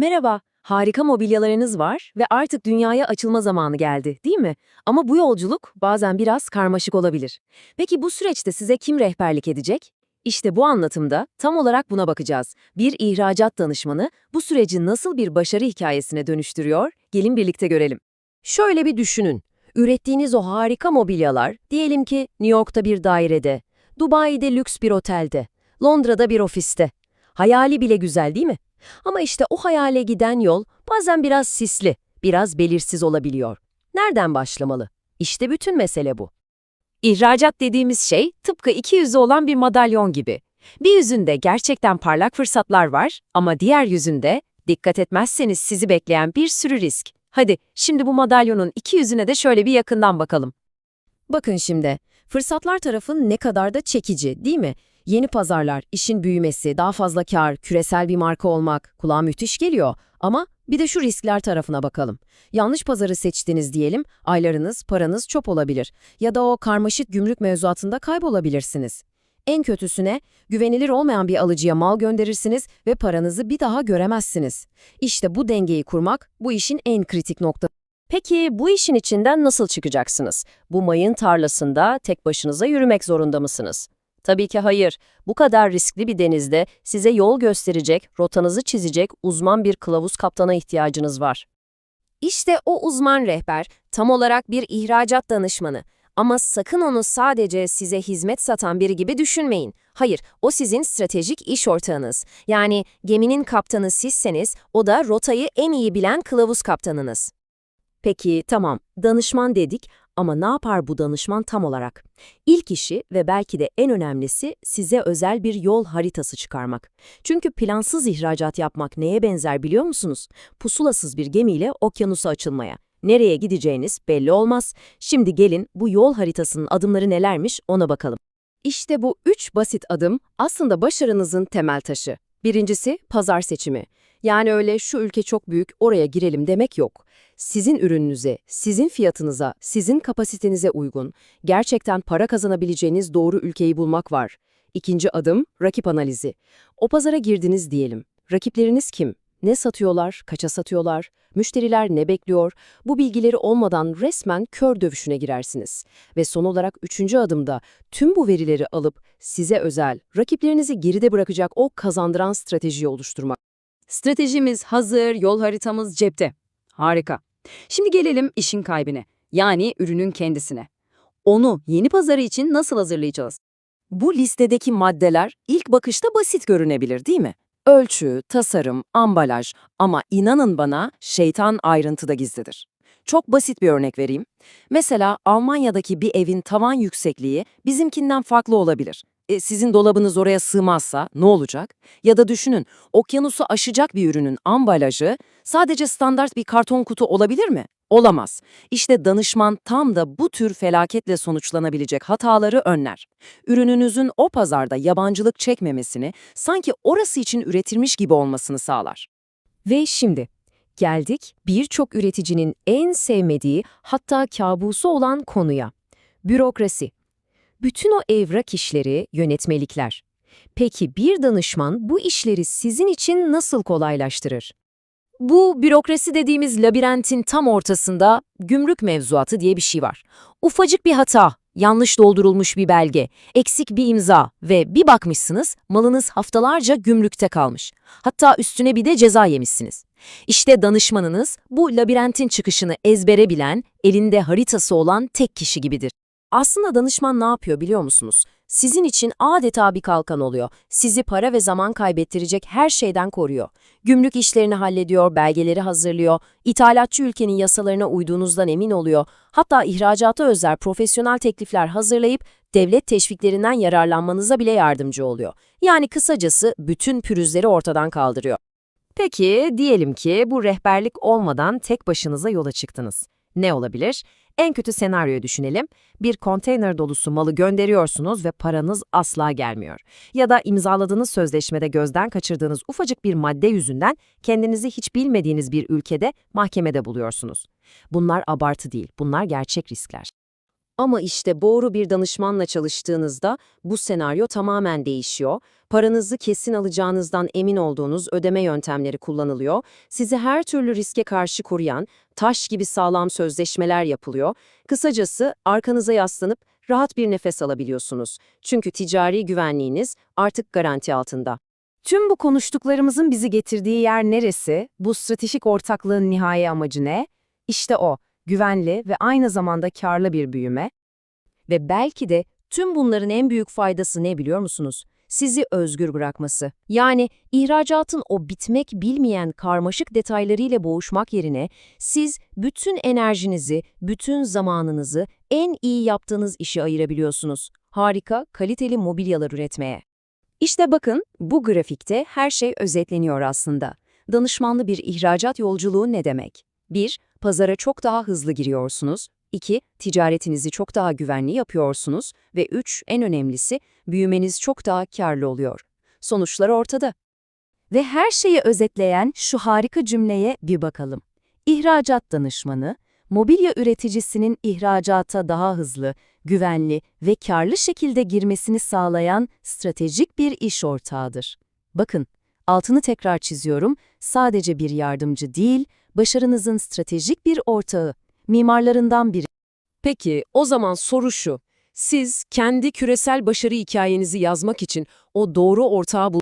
Merhaba, harika mobilyalarınız var ve artık dünyaya açılma zamanı geldi, değil mi? Ama bu yolculuk bazen biraz karmaşık olabilir. Peki bu süreçte size kim rehberlik edecek? İşte bu anlatımda tam olarak buna bakacağız. Bir ihracat danışmanı bu süreci nasıl bir başarı hikayesine dönüştürüyor? Gelin birlikte görelim. Şöyle bir düşünün. Ürettiğiniz o harika mobilyalar, diyelim ki New York'ta bir dairede, Dubai'de lüks bir otelde, Londra'da bir ofiste. Hayali bile güzel değil mi? Ama işte o hayale giden yol bazen biraz sisli, biraz belirsiz olabiliyor. Nereden başlamalı? İşte bütün mesele bu. İhracat dediğimiz şey tıpkı iki yüzü olan bir madalyon gibi. Bir yüzünde gerçekten parlak fırsatlar var ama diğer yüzünde dikkat etmezseniz sizi bekleyen bir sürü risk. Hadi şimdi bu madalyonun iki yüzüne de şöyle bir yakından bakalım. Bakın şimdi, fırsatlar tarafın ne kadar da çekici değil mi? Yeni pazarlar, işin büyümesi, daha fazla kar, küresel bir marka olmak kulağa müthiş geliyor. Ama bir de şu riskler tarafına bakalım. Yanlış pazarı seçtiniz diyelim, aylarınız, paranız çöp olabilir. Ya da o karmaşık gümrük mevzuatında kaybolabilirsiniz. En kötüsüne, güvenilir olmayan bir alıcıya mal gönderirsiniz ve paranızı bir daha göremezsiniz. İşte bu dengeyi kurmak, bu işin en kritik noktası. Peki bu işin içinden nasıl çıkacaksınız? Bu mayın tarlasında tek başınıza yürümek zorunda mısınız? Tabii ki hayır. Bu kadar riskli bir denizde size yol gösterecek, rotanızı çizecek uzman bir kılavuz kaptana ihtiyacınız var. İşte o uzman rehber tam olarak bir ihracat danışmanı. Ama sakın onu sadece size hizmet satan biri gibi düşünmeyin. Hayır, o sizin stratejik iş ortağınız. Yani geminin kaptanı sizseniz, o da rotayı en iyi bilen kılavuz kaptanınız. Peki tamam, danışman dedik ama ne yapar bu danışman tam olarak? İlk işi ve belki de en önemlisi size özel bir yol haritası çıkarmak. Çünkü plansız ihracat yapmak neye benzer biliyor musunuz? Pusulasız bir gemiyle okyanusa açılmaya. Nereye gideceğiniz belli olmaz. Şimdi gelin bu yol haritasının adımları nelermiş ona bakalım. İşte bu üç basit adım aslında başarınızın temel taşı. Birincisi pazar seçimi. Yani öyle şu ülke çok büyük oraya girelim demek yok. Sizin ürününüze, sizin fiyatınıza, sizin kapasitenize uygun, gerçekten para kazanabileceğiniz doğru ülkeyi bulmak var. İkinci adım rakip analizi. O pazara girdiniz diyelim. Rakipleriniz kim? Ne satıyorlar, kaça satıyorlar, müşteriler ne bekliyor? Bu bilgileri olmadan resmen kör dövüşüne girersiniz. Ve son olarak üçüncü adımda tüm bu verileri alıp size özel, rakiplerinizi geride bırakacak o kazandıran stratejiyi oluşturmak. Stratejimiz hazır, yol haritamız cepte. Harika. Şimdi gelelim işin kalbine, yani ürünün kendisine. Onu yeni pazarı için nasıl hazırlayacağız? Bu listedeki maddeler ilk bakışta basit görünebilir değil mi? Ölçü, tasarım, ambalaj ama inanın bana şeytan ayrıntıda gizlidir. Çok basit bir örnek vereyim. Mesela Almanya'daki bir evin tavan yüksekliği bizimkinden farklı olabilir. E, sizin dolabınız oraya sığmazsa ne olacak? Ya da düşünün, okyanusu aşacak bir ürünün ambalajı sadece standart bir karton kutu olabilir mi? Olamaz. İşte danışman tam da bu tür felaketle sonuçlanabilecek hataları önler. Ürününüzün o pazarda yabancılık çekmemesini, sanki orası için üretilmiş gibi olmasını sağlar. Ve şimdi geldik birçok üreticinin en sevmediği hatta kabusu olan konuya. Bürokrasi. Bütün o evrak işleri, yönetmelikler. Peki bir danışman bu işleri sizin için nasıl kolaylaştırır? Bu bürokrasi dediğimiz labirentin tam ortasında gümrük mevzuatı diye bir şey var. Ufacık bir hata, yanlış doldurulmuş bir belge, eksik bir imza ve bir bakmışsınız malınız haftalarca gümrükte kalmış. Hatta üstüne bir de ceza yemişsiniz. İşte danışmanınız bu labirentin çıkışını ezbere bilen, elinde haritası olan tek kişi gibidir. Aslında danışman ne yapıyor biliyor musunuz? Sizin için adeta bir kalkan oluyor. Sizi para ve zaman kaybettirecek her şeyden koruyor. Gümrük işlerini hallediyor, belgeleri hazırlıyor, ithalatçı ülkenin yasalarına uyduğunuzdan emin oluyor. Hatta ihracata özel profesyonel teklifler hazırlayıp devlet teşviklerinden yararlanmanıza bile yardımcı oluyor. Yani kısacası bütün pürüzleri ortadan kaldırıyor. Peki diyelim ki bu rehberlik olmadan tek başınıza yola çıktınız. Ne olabilir? En kötü senaryoyu düşünelim. Bir konteyner dolusu malı gönderiyorsunuz ve paranız asla gelmiyor. Ya da imzaladığınız sözleşmede gözden kaçırdığınız ufacık bir madde yüzünden kendinizi hiç bilmediğiniz bir ülkede mahkemede buluyorsunuz. Bunlar abartı değil, bunlar gerçek riskler. Ama işte doğru bir danışmanla çalıştığınızda bu senaryo tamamen değişiyor. Paranızı kesin alacağınızdan emin olduğunuz ödeme yöntemleri kullanılıyor. Sizi her türlü riske karşı koruyan, taş gibi sağlam sözleşmeler yapılıyor. Kısacası arkanıza yaslanıp rahat bir nefes alabiliyorsunuz. Çünkü ticari güvenliğiniz artık garanti altında. Tüm bu konuştuklarımızın bizi getirdiği yer neresi? Bu stratejik ortaklığın nihai amacı ne? İşte o, güvenli ve aynı zamanda karlı bir büyüme. Ve belki de tüm bunların en büyük faydası ne biliyor musunuz? Sizi özgür bırakması. Yani ihracatın o bitmek bilmeyen karmaşık detaylarıyla boğuşmak yerine siz bütün enerjinizi, bütün zamanınızı en iyi yaptığınız işe ayırabiliyorsunuz. Harika, kaliteli mobilyalar üretmeye. İşte bakın bu grafikte her şey özetleniyor aslında. Danışmanlı bir ihracat yolculuğu ne demek? 1. Pazara çok daha hızlı giriyorsunuz. 2. Ticaretinizi çok daha güvenli yapıyorsunuz. Ve 3. En önemlisi büyümeniz çok daha karlı oluyor. Sonuçlar ortada. Ve her şeyi özetleyen şu harika cümleye bir bakalım. İhracat danışmanı, mobilya üreticisinin ihracata daha hızlı, güvenli ve karlı şekilde girmesini sağlayan stratejik bir iş ortağıdır. Bakın, altını tekrar çiziyorum, sadece bir yardımcı değil, başarınızın stratejik bir ortağı, mimarlarından biri. Peki, o zaman soru şu. Siz kendi küresel başarı hikayenizi yazmak için o doğru ortağı bul